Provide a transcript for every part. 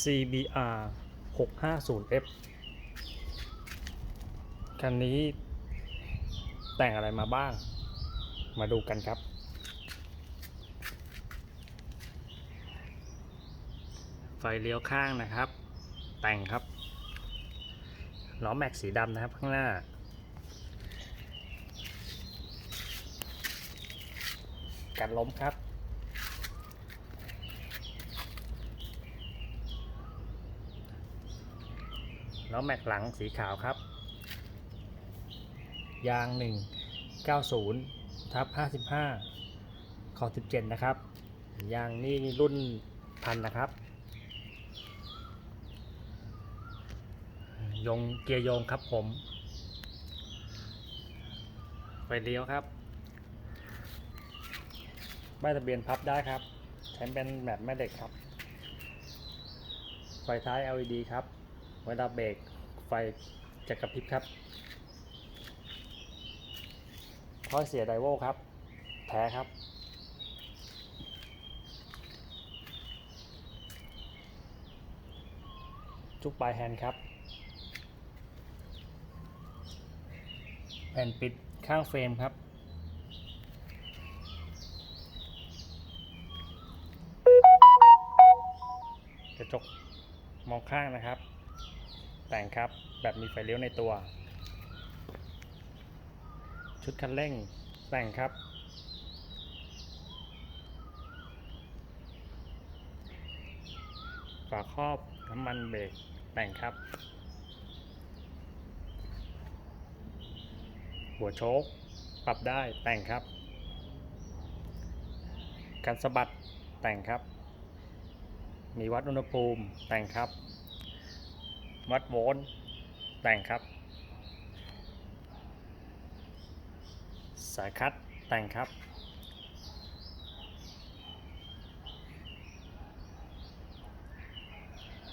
CBR 650F คันนี้แต่งอะไรมาบ้าง มาดูกันครับ ไฟเลี้ยวข้างนะครับ แต่งครับ ล้อแม็กสีดำนะครับข้างหน้ากันล้มครับ ล้อแม็กหลังสีขาวครับ ยาง 190ทับ55 ขอ 17 นะครับ ยางนี่รุ่นพันนะครับ ยงเกียร์ยงครับผม ไฟเลี้ยวครับป้ายทะเบียนพับได้ครับ ใช้เป็นแบบแม่เหล็กครับ ไฟท้าย LED ครับ เวลาเบรกไฟจะกระพริบครับท่อเสียไดโวครับ แท้ครับ จุกปลายแฮนด์ครับ แผ่นปิดข้างเฟรมครับกระจกมองข้างนะครับ แต่งครับ แบบมีไฟเลี้ยวในตัว ชุดคันเร่งแต่งครับ ฝาครอบน้ำมันเบรกแต่งครับ หัวโชคปรับได้แต่งครับ กันสะบัดแต่งครับ มีวัดอุณหภูมิแต่งครับ วัดโวลต์แต่งครับ สายคัดแต่งครับ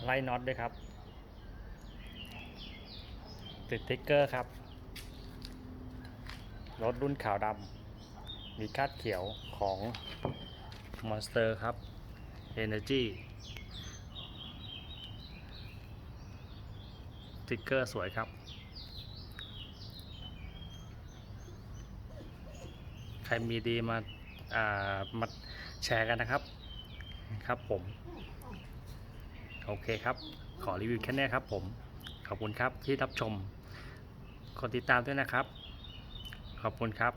ไล่น็อตด้วยครับ ติดติ๊กเกอร์ครับ รถรุ่นขาวดำ มีคาดเขียวของ Monster ครับ Energy สติกเกอร์สวยครับ ใครมีดีมาอ่ามาแชร์กันนะครับ ครับผม โอเคครับ ขอรีวิวแค่นี้ครับผม ขอบคุณครับที่รับชมกดติดตามด้วยนะครับ ขอบคุณครับ